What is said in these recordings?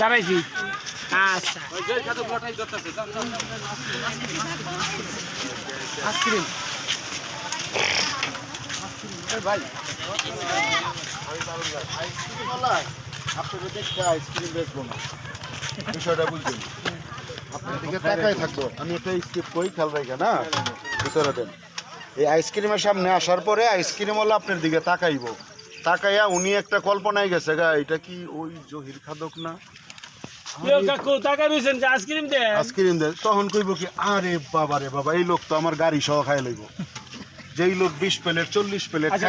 দাঁড়াইছি। আচ্ছা। আইসক্রিম ভাই আপনাদের দেখতে আইসক্রিম বেচবো না। বিষয়টা বুঝবেন আপনার দিকে তাকাই থাকব। আমি একটা স্কিপ করি খেয়াল রাখে না ভিতরে দেন। এই আইসক্রিমের সামনে আসার পরে আইসক্রিম ওলা আপনার দিকে তাকাইবো। তাকাইয়া উনি একটা কল্পনায় গেছে গা এটা কি ওই জহির খাদক না? আইসক্রিম দে তখন কইব কি আরে বাবা রে বাবা এই লোক তো আমার গাড়ি সহ খাই লইব। যেই লোক বিশ প্লেট চল্লিশ প্লেট আচ্ছা?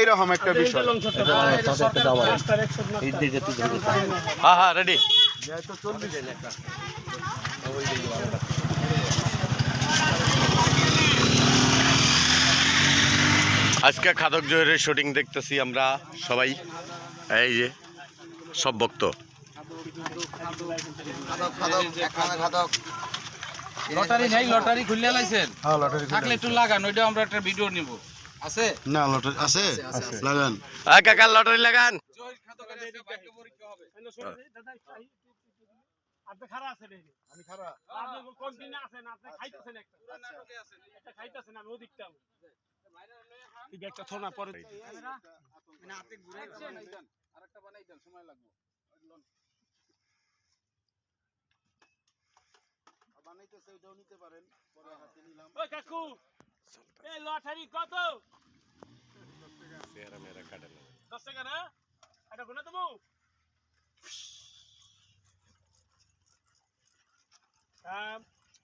এইরকম একটা বিষয়। হ্যাঁ হ্যাঁ রেডি। চল্লিশ আজকে খাদক জয়ের শুটিং দেখতেছি আমরা সবাই। এই যে সব ভক্ত। লটারি নেই লটারি খুললে লাইছেন? হ্যাঁ লটারি থাকলে একটু লাগান ওইটা আমরা একটা ভিডিও নিব। আছে? না লটারি আছে? লাগান। কাকা লটারি লাগান। আপনি খারাপ আছেন আমি আপনি কন্টিনিউ আছেন? আপনি খাইতেছেন একটা। নাটকে আছেন। একটা খাইতেছেন আমি ওদিকটা এই ব্যাগটা থোনা পরে মানে হাতে ঘুরে আরেকটা বানাই দেন। সময় লাগবে। বানাইতেছে এটাও নিতে পারেন। পরে হাতে নিলাম। ওই কাকু এই লটারি কত? দশ টাকা না? এটা গুনে দেবো? থাম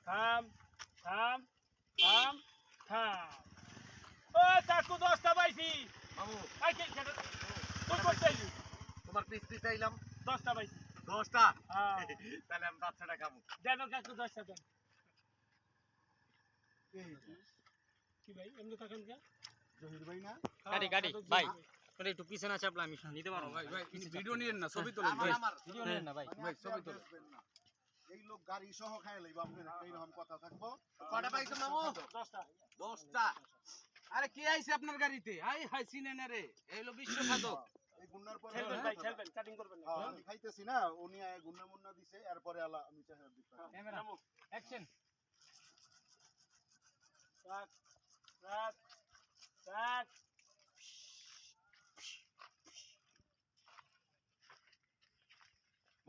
থাম থাম থাম থাম ও কাকু দশটা পাইছি মামু আই কে কেটে তুই করতে আইলি? তোমার পিস পিস চাইলাম। দশটা পাইছি। দশটা? হ্যাঁ। তাহলে আমি বাচ্চাটা খাব। দেন কাকু দশটা দেন। কি ভাই এমনি থাকেন কে জহির ভাই না? গাড়ি গাড়ি ভাই। তোরা একটু পিছনে চাপলা আমি নিতে পারব ভাই ভাই ভিডিও নিয়েন না ছবি তোলেন ভাই। ভিডিও নেন না ভাই। ভাই, ছবি তোলো। এই লোক গাড়ি সহ খাই লইব আপনার এইরকম কথা থাকব। কটা পাইছো মামু? দশটা। দশটা। আরে কে আইছে আপনার গাড়িতে? হাই হাই সিনে না রে। এই হলো বিশ্ব খাদক এই গুন্নার পরে খেলবেন ভাই খেলবেন কাটিং করবেন হ্যাঁ, আমি খাইতেছি না উনি গুন্না মুন্না দিছে এরপরে আলা আমি চেহারা দিতাম ক্যামেরা অ্যাকশন রাখ রাখ রাখ।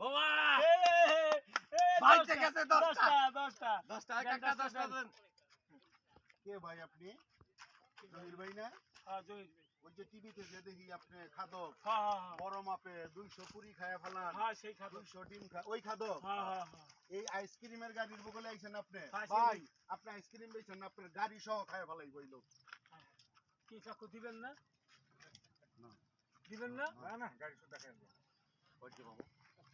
বাবা ভাই বাইতে গেছে দশটা। দশটা দশটা। দশটা দেন, কাকা দশটা দশটা। দেন। দেন। কে ভাই আপনি? জহির ভাই না? হ্যাঁ জহির ভাই। ওই যে টিভিতে যে দেখি আপনি খাদক হ্যাঁ হ্যাঁ হ্যাঁ। বড় মাপে দুইশো পুরি খায় ফেলান হ্যাঁ সেই খাব দুইশো ডিম খা ওই খাদক? হ্যাঁ হ্যাঁ হ্যাঁ। এই আইসক্রিমের গাড়ির বগলে আইছেন আপনি? ভাই আপনি আইসক্রিম বেচছেন না আপনার গাড়ি সহ খায় ফেলাই বই লোক। কি কাকু দিবেন না। দিবেন না? গাড়ি শুদ্ধ খায়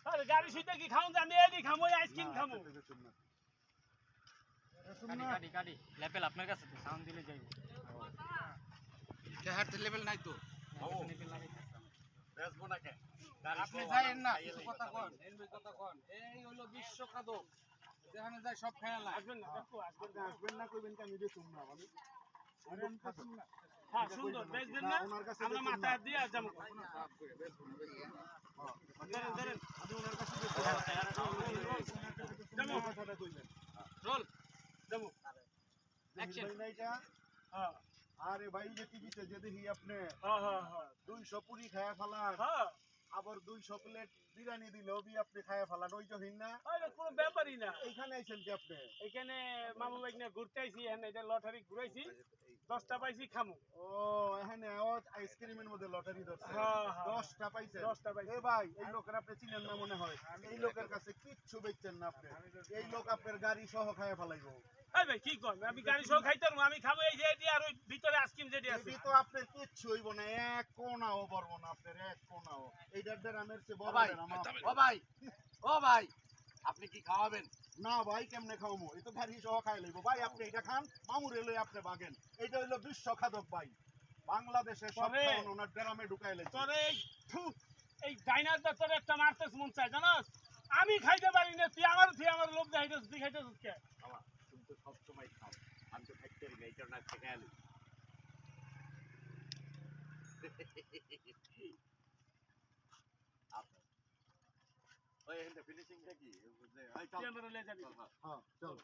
আরে গাড়ি সুইতে কি খাউন আমি এডি খামো আইসক্রিম খামো। গাড়ি গাড়ি লেভেল আপনার কাছে তো সাউন্ড দিলে যাইবো। চেহার লেভেল নাই তো আপনি যাইেন না কিছু কথা কোন এই কথা কোন এই হলো বিশ্ব খাদক যেখানে যায় সব নাই আসবেন না আসবেন আপনি আসবেন না কইবেন কি আমি বেচুম না আমি। হ্যাঁ সুন্দর বেচবেন না না, আমরা না। দিয়ে যাব ধরেন ধরেন আমি ওনার কাছে যাব কথাটা কইবেন চল যাব জহির ভাই না এটা? হ্যাঁ আরে ভাই যে টিভিতে যে দেখি আপনি হ্যাঁ হ্যাঁ হ্যাঁ। দুইশো পুরি খায় ফেলান আবার দুইশো প্লেট বিরিয়ানি দিলে বি আপনি খায় ফেলান ওই জহির না কোনো ব্যাপারই না। এইখানে আইছেন কি আপনি? এখানে মামু ভাই ঘুরতে আইছি এখানে লটারি ঘুরাইছি। দশটা পাইছি খামু। ও এখানে আইসক্রিমের মধ্যে লটারি ধরছে। হ্যাঁ, হ্যাঁ। দশটা পাইছে দশটা পাইছি। এ ভাই এই লোকের আপনি চিনেন না মনে হয়? এই লোকের কাছে কিচ্ছু বেচছেন না আপনি। এই লোক আপনার গাড়ি সহ খায় ফেলাইবো। এই ভাই কি কর আমি গাড়ি সহ খাইতে পারব আমি খাব এই যে আর ওই ভিতরে আইসক্রিম যেটি আছে। তো আপনার কিচ্ছু হইব না এক কোনাও পারব না আপনার এক কোনাও এইটার চেয়ে ও ভাই ও ভাই ও ভাই। আপনি কি খাওয়াবেন? না ভাই কেমনে খাওয়ামো? এই তো গাড়ি সহ খাই লইবো। ভাই আপনি এটা খান মামুরে লই আপনি বাগেন। এটা হইল বিশ্ব খাদক ভাই বাংলাদেশে সব ওনার গ্রামে ঢুকাই লাইছে তোর এই ডাইনার তোর একটা মারতেস মন জানাস? আমি খাইতে পারি না তুই আমার তুই আমার লোক দেখাইতেছ তুই কে? তুমি তো সবসময় খাও। আমি তো খাইতে পারি না খেয়াল আচ্ছা ওই ফিনিশিংটা কি? এই চল। ক্যামেরা লয়ে যাবি হ্যাঁ। হ্যাঁ চল।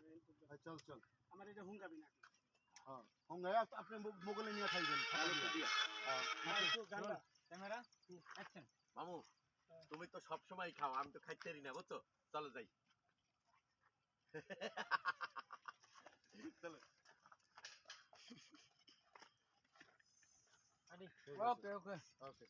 এই চল চল। আমার এটা হুঙ্গাবি না হ্যাঁ হঙ্গাই আপনি মোগলে নিয়ে খাইবেন। তাহলে তো দিয়া। হ্যাঁ, ক্যামেরা অ্যাকশন। মামু তুমি তো সব সময় খাও আমি তো খাইতে পারি না বুঝছ? চলো যাই। চলো। ওকে ওকে। ওকে।